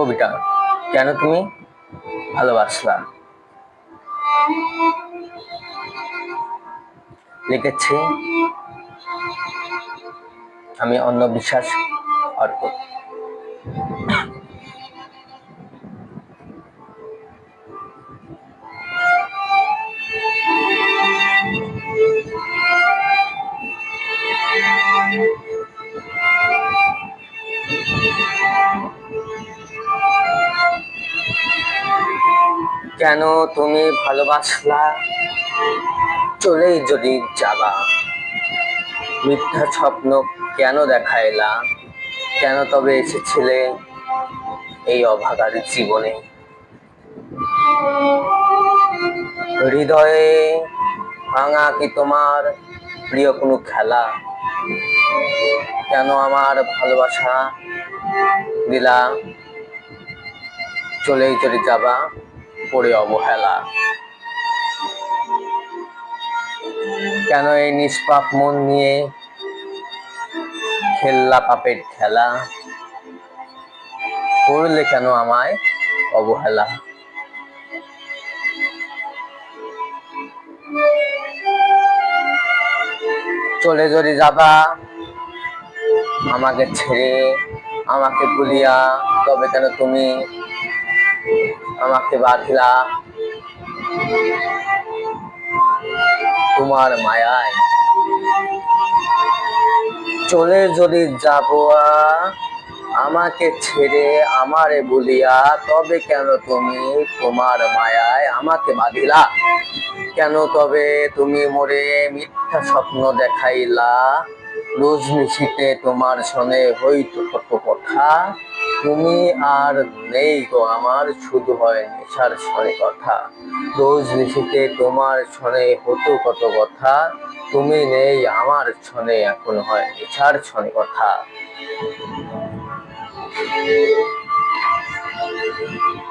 কবিতা। কেন তুমি ভালোবাসলা? লিখেছি আমি অন্য বিশ্বাস অর্ক কেন তুমি ভালোবাসলা? চলেই যদি যাবা। মিথ্যা স্বপ্ন কেন দেখাইলা? কেন তবে এসেছিলে এই অভাগার জীবনে? হৃদয়ে ভাঙা কি তোমার প্রিয় কোনো খেলা? কেন আমার ভালোবাসা দিলা, চলেই চলে যাবা, পড়ে অবহেলা। কেন এই নিষ্পাপ মন নিয়ে খেললা পাপের খেলা? করলে কেন আমায় অবহেলা? চলে যদি যাবা, আমাকে ছেড়ে আমাকে ভুলিয়া তবে কেন তুমি আমাকে বাঁধিলা? তোমার মায়ায়। চলে যদি যাব আমাকে ছেড়ে আমারে বলিয়া, তবে কেন তুমি তোমার মায়ায় আমাকে বাঁধিলা? কেন তবে তুমি মোরে মিথ্যা স্বপ্ন দেখাইলা? রোজ নিশিতে তোমার শোনে হইতো কত কথা? তুমি আর নেই গো আমার, শুধু হয় নেশার শনে কথা। রোজ নিশিতে তোমার শনে হতো কত কথা? তুমি নেই আমার ছনে এখন হয় নেশার ছনে কথা।